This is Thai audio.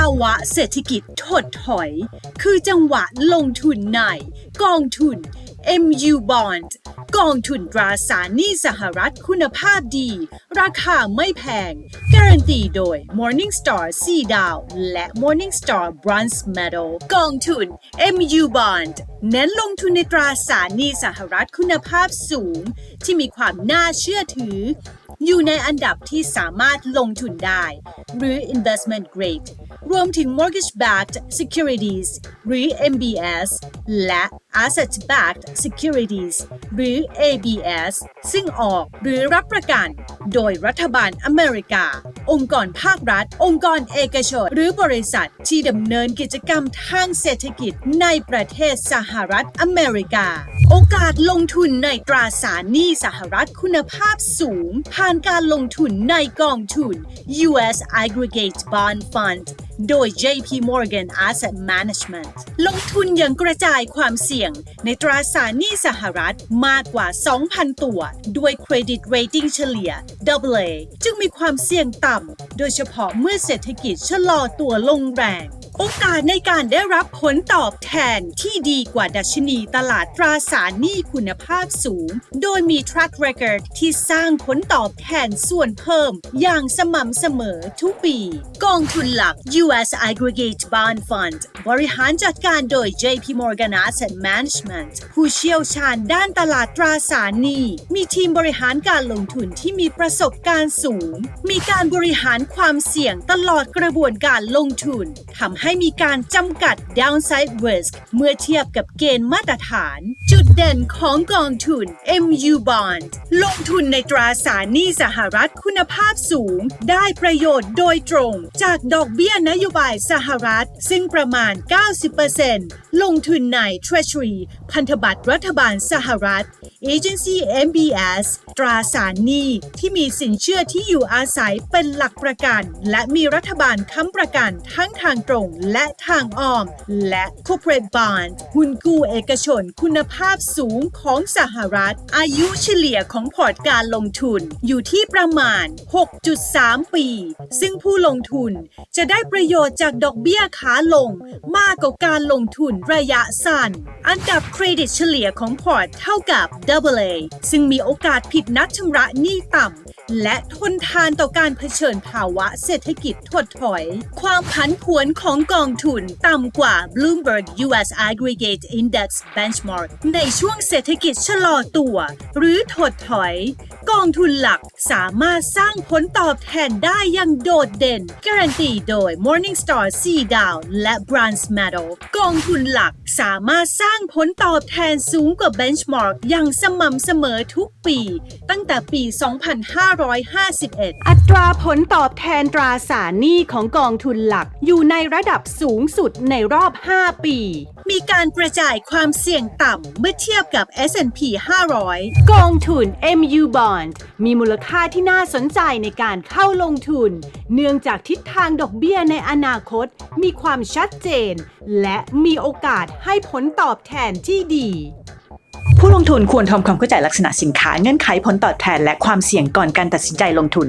าวะเศรษฐกิจถดถอย คือจังหวะลงทุนในกองทุน MU Bond กองทุนตราสารหนี้สหรัฐคุณภาพดี ราคาไม่แพง การันตีโดย Morningstar 4 ดาว และ Morningstar Bronze Medal กองทุน MU Bond เน้นลงทุนในตราสารหนี้สหรัฐคุณภาพสูง ที่มีความน่าเชื่อถือ อยู่ในอันดับที่สามารถลงทุนได้ หรือ investment grade รวมถึง mortgage backed securities หรือ MBS และ asset backed securities หรือ ABS ซึ่งออกหรือรับประกัน โดยรัฐบาลอเมริกา องค์กรภาครัฐ องค์กรเอกชน หรือบริษัทที่ดำเนินกิจกรรมทางเศรษฐกิจในประเทศสหรัฐอเมริกา โอกาสลงทุนในตราสารหนี้สหรัฐคุณภาพสูง ผ่านการลงทุนในกองทุน U.S. Aggregate Bond Fund โดย JP Morgan Asset Management ลงทุนอย่างกระจายความเสี่ยงในตราสารหนี้สหรัฐมากกว่า 2,000 ตัว ด้วยเครดิตเรตติ้งเฉลี่ย AA จึงมีความเสี่ยงต่ำ โดยเฉพาะเมื่อเศรษฐกิจชะลอตัวลงแรง โอกาสในการได้รับผลตอบแทนที่ดีกว่าดัชนีตลาดตราสารหนี้คุณภาพสูง โดยมี track record ที่สร้างผลตอบแทนส่วนเพิ่ม อย่างสม่ำเสมอทุกปี กองทุนหลัก U.S. Aggregate Bond Fund บริหารจัดการโดย JP Morgan Asset Management ผู้เชี่ยวชาญด้านตลาดตราสารหนี้ มีทีมบริหารการลงทุนที่มีประสบการณ์สูง มีการบริหารความเสี่ยงตลอดกระบวนการลงทุนทำให้มีการจำกัด downside risk เมื่อเทียบกับเกณฑ์มาตรฐาน จุดเด่นของกองทุน MU Bond ลงทุนในตราสารหนี้สหรัฐคุณภาพสูง ได้ประโยชน์โดยตรง จากดอกเบี้ยนโยบายสหรัฐ ซึ่งประมาณ 90%ลงทุนใน Treasury พันธบัตรรัฐบาลสหรัฐ Agency MBS ตราสารหนี้ที่มีสินเชื่อที่อยู่อาศัยเป็นหลักประกัน และมีรัฐบาลค้ำประกันทั้งทางตรงและทางอ้อม และ Corporate Bond หุ้นกู้เอกชนคุณภาพสูงของสหรัฐ อายุเฉลี่ยของพอร์ตการลงทุนอยู่ที่ประมาณ 6.3 ปี ซึ่งผู้ลงทุนจะได้ประโยชน์จากดอกเบี้ยขาลงมากกว่าการลงทุนระยะสั้นอันดับเครดิตเฉลี่ยของพอร์ตเท่ากับ AA ซึ่งมีโอกาสผิดนัดชำระหนี้ต่ำ และทนทานต่อการเผชิญภาวะเศรษฐกิจถดถอย ความผันผวนของกองทุนต่ำกว่า Bloomberg US Aggregate Index Benchmark ในช่วงเศรษฐกิจชะลอตัว หรือถดถอย กองทุนหลักสามารถสร้างผลตอบแทนได้อย่างโดดเด่น การันตีโดย Morningstar 4ดาวและ Bronze Medal กองทุนหลักสามารถสร้างผลตอบแทนสูงกว่า Benchmark อย่างสม่ำเสมอทุกปี ตั้งแต่ปี 2551 อัตราผลตอบแทนตราสารหนี้ของกองทุนหลักอยู่ในระดับสูงสุดในรอบ 5 ปี มีการกระจายความเสี่ยงต่ำเมื่อเทียบกับ S&P 500 กองทุน MU Bond มีมูลค่าที่น่าสนใจในการเข้าลงทุน เนื่องจากทิศทางดอกเบี้ยในอนาคต มีความชัดเจน และมีโอกาสให้ผลตอบแทนที่ดี ผู้ลงทุนควรทำความเข้าใจลักษณะสินค้าเงื่อนไขผลตอบแทนและความเสี่ยงก่อนการตัดสินใจลงทุน